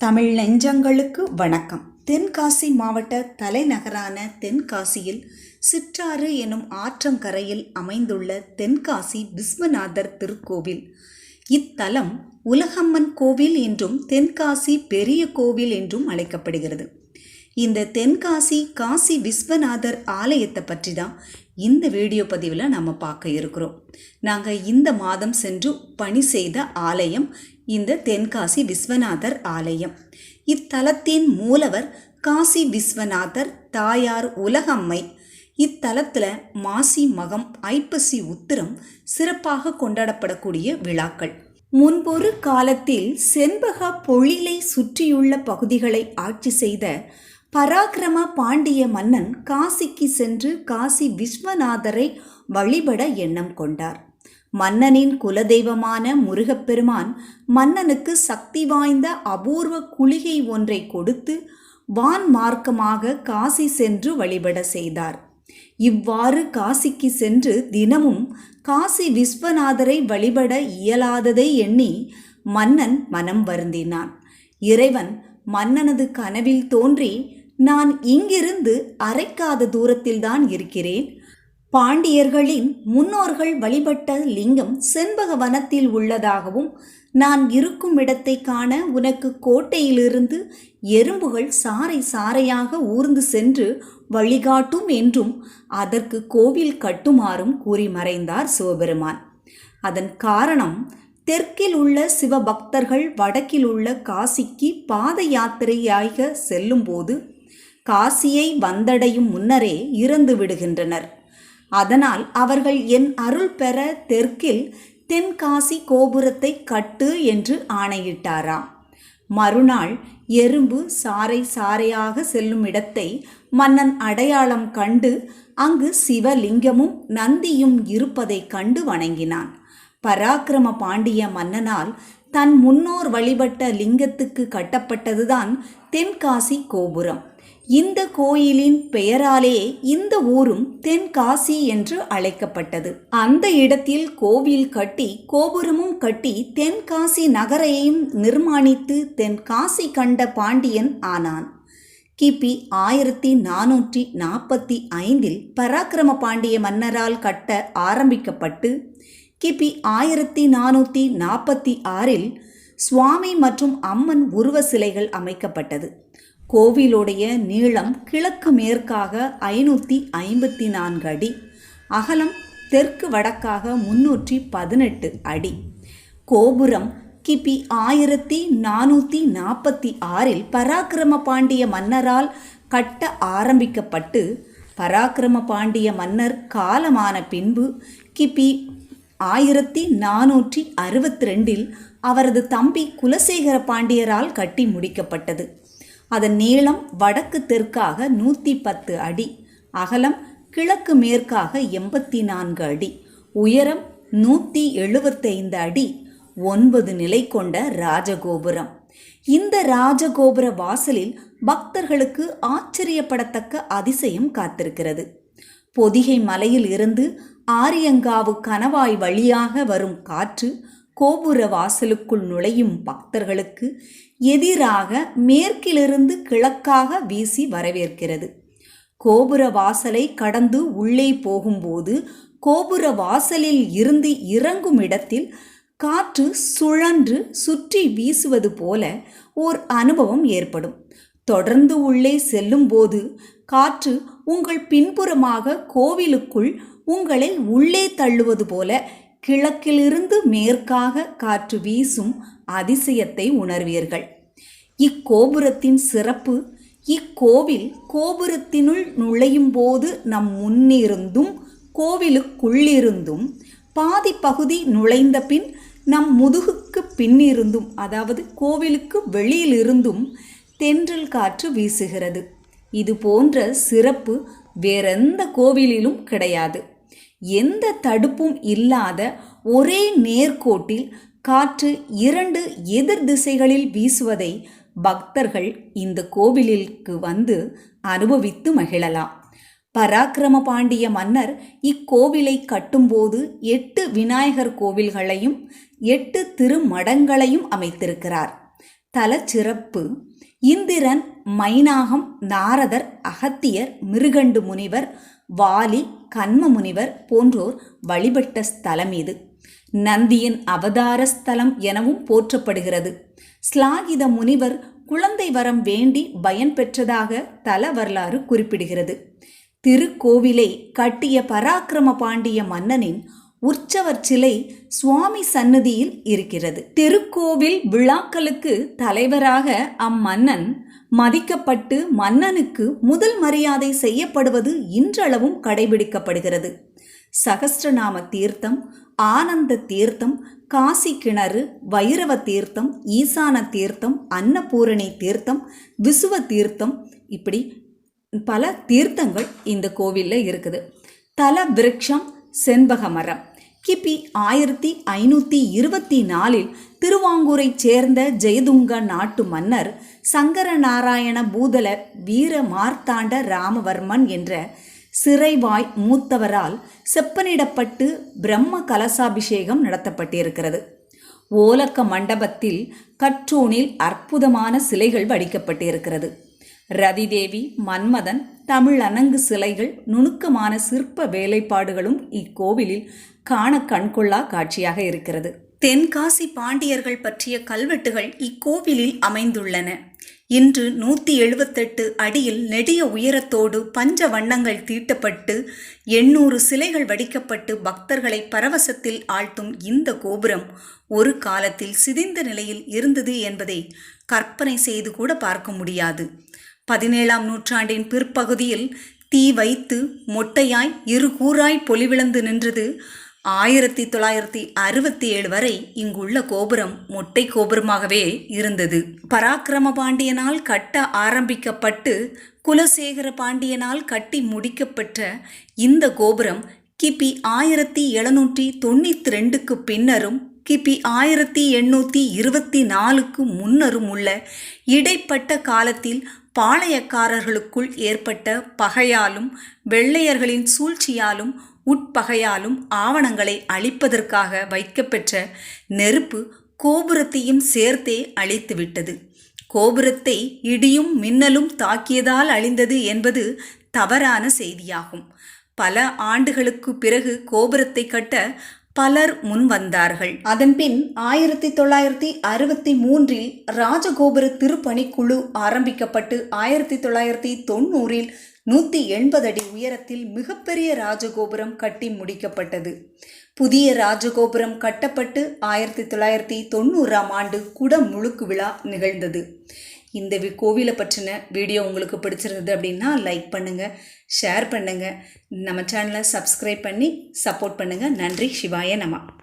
தமிழ் நெஞ்சங்களுக்கு வணக்கம். தென்காசி மாவட்ட தலைநகரான தென்காசியில் சிற்றாறு எனும் ஆற்றங்கரையில் அமைந்துள்ள தென்காசி விஸ்வநாதர் திருக்கோவில். இத்தலம் உலகம்மன் கோவில் என்றும் தென்காசி பெரிய கோவில் என்றும் அழைக்கப்படுகிறது. இந்த தென்காசி காசி விஸ்வநாதர் ஆலயத்தை பற்றி தான் இந்த வீடியோ பதிவில் நம்ம பார்க்க இருக்கிறோம். நாங்கள் இந்த மாதம் சென்று பணி செய்த ஆலயம் இந்த தென்காசி விஸ்வநாதர் ஆலயம். இத்தலத்தின் மூலவர் காசி விஸ்வநாதர் தாயார் உலகம்மை. இத்தலத்தில் மாசி மகம் ஐப்பசி உத்திரம் சிறப்பாக கொண்டாடப்படக்கூடிய விழாக்கள். முன்பொரு காலத்தில் செண்பக பொழிலை சுற்றியுள்ள பகுதிகளை ஆட்சி செய்த பராக்கிரம பாண்டிய மன்னன் காசிக்கு சென்று காசி விஸ்வநாதரை வழிபட எண்ணம் கொண்டார். மன்னனின் குலதெய்வமான முருகப்பெருமான் மன்னனுக்கு சக்தி வாய்ந்த அபூர்வ குளிகை ஒன்றை கொடுத்து வான் மார்க்கமாக காசி சென்று வழிபட செய்தார். இவ்வாறு காசிக்கு சென்று தினமும் காசி விஸ்வநாதரை வழிபட இயலாததை எண்ணி மன்னன் மனம் வருந்தினான். இறைவன் மன்னனது கனவில் தோன்றி நான் இங்கிருந்து அரைக்காத தூரத்தில்தான் இருக்கிறேன். பாண்டியர்களின் முன்னோர்கள் வழிபட்ட லிங்கம் செண்பக வனத்தில் உள்ளதாகவும் நான் இருக்கும் இடத்தை காண உனக்கு கோட்டையிலிருந்து எறும்புகள் சாறை சாறையாக ஊர்ந்து சென்று வழிகாட்டும் என்றும் அதற்கு கோவில் கட்டுமாறும் கூறி மறைந்தார் சிவபெருமான். அதன் காரணம் தெற்கில் உள்ள சிவபக்தர்கள் வடக்கில் உள்ள காசிக்கு பாத யாத்திரையாக செல்லும்போது காசியை வந்தடையும் முன்னரே இறந்து விடுகின்றனர் அதனால் அவர்கள் என் அருள் பெற தெற்கில் தென்காசி கோபுரத்தை கட்டு என்று ஆணையிட்டாராம். மறுநாள் எறும்பு சாறை சாறையாக செல்லும் இடத்தை மன்னன் அடையாளம் கண்டு அங்கு சிவலிங்கமும் நந்தியும் இருப்பதைக் கண்டு வணங்கினான். பராக்கிரம பாண்டிய மன்னனால் தன் முன்னோர் வழிபட்ட லிங்கத்துக்கு கட்டப்பட்டதுதான் தென்காசி கோபுரம். இந்த கோயிலின் பெயராலே இந்த ஊரும் தென்காசி என்று அழைக்கப்பட்டது. அந்த இடத்தில் கோவில் கட்டி கோபுரமும் கட்டி தென்காசி நகரையும் நிர்மாணித்து தென்காசி கண்ட பாண்டியன் ஆனான். கிபி ஆயிரத்தி நானூற்றி நாற்பத்தி ஐந்தில் பராக்கிரம பாண்டிய மன்னரால் கட்ட ஆரம்பிக்கப்பட்டு கிபி ஆயிரத்தி நானூற்றி நாற்பத்தி ஆறில் சுவாமி மற்றும் அம்மன் உருவ சிலைகள் அமைக்கப்பட்டது. கோவிலுடைய நீளம் கிழக்கு மேற்காக ஐநூற்றி ஐம்பத்தி நான்கு அடி அகலம் தெற்கு வடக்காக முன்னூற்றி பதினெட்டு அடி. கோபுரம் கிபி ஆயிரத்தி நானூற்றி நாற்பத்தி ஆறில் பராக்கிரம பாண்டிய மன்னரால் கட்ட ஆரம்பிக்கப்பட்டு பராக்கிரம பாண்டிய மன்னர் காலமான பின்பு கிபி ஆயிரத்தி நானூற்றி அறுபத்தி ரெண்டில் அவரது தம்பி குலசேகர பாண்டியரால் கட்டி முடிக்கப்பட்டது. அதன் நீளம் வடக்கு தெற்காக நூற்றி பத்து அடி அகலம் கிழக்கு மேற்காக எண்பத்தி நான்கு அடி உயரம் நூற்றி எழுபத்தைந்து அடி ஒன்பது நிலை கொண்ட ராஜகோபுரம். இந்த ராஜகோபுர வாசலில் பக்தர்களுக்கு ஆச்சரியப்படத்தக்க அதிசயம் காத்திருக்கிறது. பொதிகை மலையில் இருந்து ஆரியங்காவு கணவாய் வழியாக வரும் காற்று கோபுர வாசலுக்குள் நுழையும் பக்தர்களுக்கு எதிராக மேற்கிலிருந்து கிழக்காக வீசி வரவேற்கிறது. கோபுர வாசலை கடந்து உள்ளே போகும்போது கோபுர வாசலில் இருந்து இறங்கும் இடத்தில் காற்று சுழன்று சுற்றி வீசுவது போல ஓர் அனுபவம் ஏற்படும். தொடர்ந்து உள்ளே செல்லும்போது காற்று உங்கள் பின்புறமாக கோவிலுக்குள் உங்களை உள்ளே தள்ளுவது போல கிழக்கிலிருந்து மேற்காக காற்று வீசும் அதிசயத்தை உணர்வீர்கள். இக்கோபுரத்தின் சிறப்பு இக்கோவில் கோபுரத்தினுள் நுழையும் போது நம் முன்னிருந்தும் கோவிலுக்குள்ளிருந்தும் பாதி பகுதி நுழைந்த பின் நம் முதுகுக்கு பின்னிருந்தும் அதாவது கோவிலுக்கு வெளியிலிருந்தும் தென்றல் காற்று வீசுகிறது. இது போன்ற சிறப்பு வேறெந்த கோவிலிலும் கிடையாது. எந்த தடுப்பும் இல்லாத ஒரே நேர்கோட்டில் காற்று இரண்டு எதிர் திசைகளில் வீசுவதை பக்தர்கள் இந்த கோவிலிற்கு வந்து அனுபவித்து மகிழலாம். பராக்கிரம பாண்டிய மன்னர் இக்கோவிலை கட்டும்போது எட்டு விநாயகர் கோவில்களையும் எட்டு திருமடங்களையும் அமைத்திருக்கிறார். தலச்சிறப்பு இந்திரன் மைனாகம் நாரதர் அகத்தியர் மிருகண்டு முனிவர் வாலி கண்ம முனிவர் போன்றோர் வழிபட்ட ஸ்தலம் இது நந்தியின் அவதார ஸ்தலம் எனவும் போற்றப்படுகிறது. ஸ்லாகித முனிவர் குழந்தை வரம் வேண்டி பயன் பெற்றதாக தல வரலாறு குறிப்பிடுகிறது. திருக்கோவிலை கட்டிய பராக்கிரம பாண்டிய மன்னனின் உற்சவர் சிலை சுவாமி சன்னதியில் இருக்கிறது. திருக்கோவில் விழாக்களுக்கு தலைவராக அம்மன்னன் மதிக்கப்பட்டு மன்னனுக்கு முதல் மரியாதை செய்யப்படுவது இன்றளவும் கடைபிடிக்கப்படுகிறது. சகஸ்ரநாம தீர்த்தம் ஆனந்த தீர்த்தம் காசி கிணறு வைரவ தீர்த்தம் ஈசான தீர்த்தம் அன்னபூரணி தீர்த்தம் விசுவ தீர்த்தம் இப்படி பல தீர்த்தங்கள் இந்த கோவிலில் இருக்குது. தல விருட்சம் செண்பக மரம். கிபி ஆயிரத்தி ஐநூற்றி இருபத்தி நாலில் திருவாங்கூரைச் சேர்ந்த ஜெயதுங்க நாட்டு மன்னர் சங்கர நாராயண பூதல வீர மார்த்தாண்ட ராமவர்மன் என்ற சிறைவாய் மூத்தவரால் செப்பனிடப்பட்டு பிரம்ம கலசாபிஷேகம் நடத்தப்பட்டிருக்கிறது. ஓலக்க மண்டபத்தில் கற்றோனில் அற்புதமான சிலைகள் வடிக்கப்பட்டிருக்கிறது. ரதிதேவி மன்மதன் தமிழ் அணங்கு சிலைகள் நுணுக்கமான சிற்ப வேலைப்பாடுகளும் இக்கோவிலில் காண கண்கொள்ளா காட்சியாக இருக்கிறது. தென்காசி பாண்டியர்கள் பற்றிய கல்வெட்டுகள் இக்கோவிலில் அமைந்துள்ளன. இன்று நூற்றி எழுபத்தெட்டு அடியில் நெடிய உயரத்தோடு பஞ்ச வண்ணங்கள் தீட்டப்பட்டு எண்ணூறு சிலைகள் வடிக்கப்பட்டு பக்தர்களை பரவசத்தில் ஆழ்த்தும் இந்த கோபுரம் ஒரு காலத்தில் சிதைந்த நிலையில் இருந்தது என்பதை கற்பனை செய்து கூட பார்க்க முடியாது. பதினேழாம் நூற்றாண்டின் பிற்பகுதியில் தீ வைத்து மொட்டையாய் இரு கூறாய் பொலிவிழந்து நின்றது. ஆயிரத்தி தொள்ளாயிரத்தி அறுபத்தி ஏழு வரை இங்குள்ள கோபுரம் மொட்டை கோபுரமாகவே இருந்தது. பராக்கிரம பாண்டியனால் கட்ட ஆரம்பிக்கப்பட்டு குலசேகர பாண்டியனால் கட்டி முடிக்கப்பட்ட இந்த கோபுரம் கிபி ஆயிரத்தி எழுநூற்றி தொண்ணூற்றி ரெண்டுக்கு பின்னரும் கிபி ஆயிரத்தி எண்ணூற்றி இருபத்தி நாலுக்கு முன்னரும் உள்ள இடைப்பட்ட காலத்தில் பாளையக்காரர்களுக்குள் ஏற்பட்ட பகையாலும் வெள்ளையர்களின் சூழ்ச்சியாலும் உட்பகையாலும் ஆவணங்களை அழிப்பதற்காக வைக்கப்பெற்ற நெருப்பு கோபுரத்தையும் சேர்த்தே அழித்துவிட்டது. கோபுரத்தை இடியும் மின்னலும் தாக்கியதால் அழிந்தது என்பது தவறான செய்தியாகும். பல ஆண்டுகளுக்கு பிறகு கோபுரத்தை கட்ட பலர் முன் வந்தார்கள். அதன்பின் ஆயிரத்தி தொள்ளாயிரத்தி அறுபத்தி மூன்றில் ராஜகோபுர திருப்பணிக்குழு ஆரம்பிக்கப்பட்டு ஆயிரத்தி தொள்ளாயிரத்தி தொண்ணூறில் நூற்றி எண்பது அடி உயரத்தில் மிகப்பெரிய ராஜகோபுரம் கட்டி முடிக்கப்பட்டது. புதிய ராஜகோபுரம் கட்டப்பட்டு ஆயிரத்தி தொள்ளாயிரத்தி தொண்ணூறாம் ஆண்டு குடமுழுக்கு விழா நிகழ்ந்தது. இந்த வி- கோவிலை பற்றின வீடியோ உங்களுக்கு பிடிச்சிருந்தது அப்படின்னா லைக் பண்ணுங்கள் ஷேர் பண்ணுங்கள் நம்ம சேனலை சப்ஸ்கிரைப் பண்ணி சப்போர்ட் பண்ணுங்கள் நன்றி. சிவாய நமா.